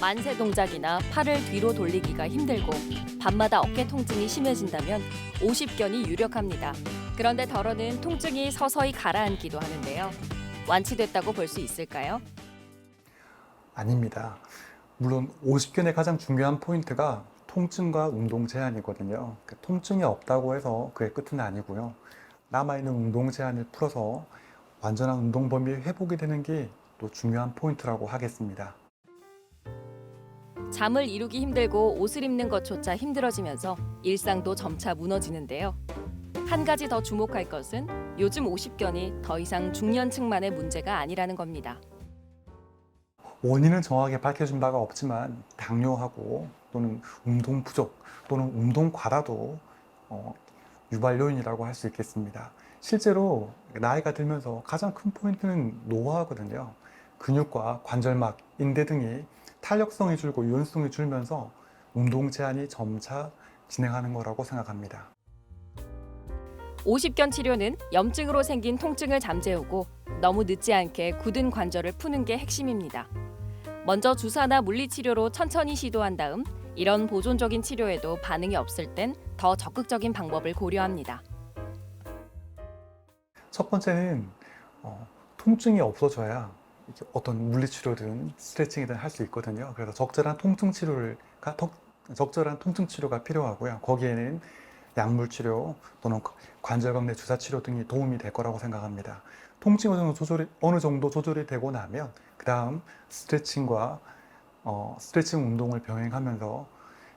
만세 동작이나 팔을 뒤로 돌리기가 힘들고 밤마다 어깨 통증이 심해진다면 50견이 유력합니다. 그런데 덜어는 통증이 서서히 가라앉기도 하는데요. 완치됐다고 볼 수 있을까요? 아닙니다. 물론 50견의 가장 중요한 포인트가 통증과 운동 제한이거든요. 그 통증이 없다고 해서 그의 끝은 아니고요. 남아있는 운동 제한을 풀어서 완전한 운동 범위 회복이 되는 게 또 중요한 포인트라고 하겠습니다. 잠을 이루기 힘들고 옷을 입는 것조차 힘들어지면서 일상도 점차 무너지는데요. 한 가지 더 주목할 것은 요즘 50견이 더 이상 중년층만의 문제가 아니라는 겁니다. 원인은 정확하게 밝혀진 바가 없지만 당뇨하고 또는 운동 부족 또는 운동 과다도 어, 유발 요인이라고 할 수 있겠습니다. 실제로 나이가 들면서 가장 큰 포인트는 노화거든요. 근육과 관절막, 인대 등이 탄력성이 줄고 유연성이 줄면서 운동 제한이 점차 진행하는 거라고 생각합니다. 50견 치료는 염증으로 생긴 통증을 잠재우고 너무 늦지 않게 굳은 관절을 푸는 게 핵심입니다. 먼저 주사나 물리치료로 천천히 시도한 다음 이런 보존적인 치료에도 반응이 없을 땐 더 적극적인 방법을 고려합니다. 첫 번째는 어, 통증이 없어져야 어떤 물리치료든 스트레칭이든 할 수 있거든요. 그래서 적절한 통증 치료를 가- 턱- 적절한 통증 치료가 필요하고요. 거기에는 약물 치료 또는 관절검 내 주사 치료 등이 도움이 될 거라고 생각합니다. 통증 어느 정도 조절이 어느 정도 조절이 되고 나면 그 다음 스트레칭과 어, 스트레칭 운동을 병행하면서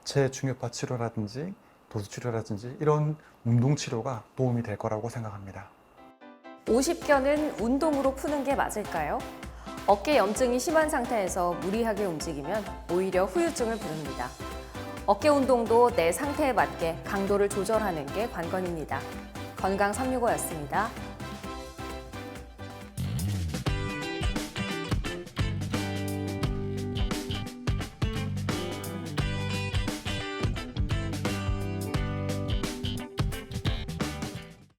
재중엽파 치료라든지 도수 치료라든지 이런 운동 치료가 도움이 될 거라고 생각합니다. 50견은 운동으로 푸는 게 맞을까요? 어깨 염증이 심한 상태에서 무리하게 움직이면 오히려 후유증을 부릅니다. 어깨 운동도 내 상태에 맞게 강도를 조절하는 게 관건입니다. 건강 365였습니다.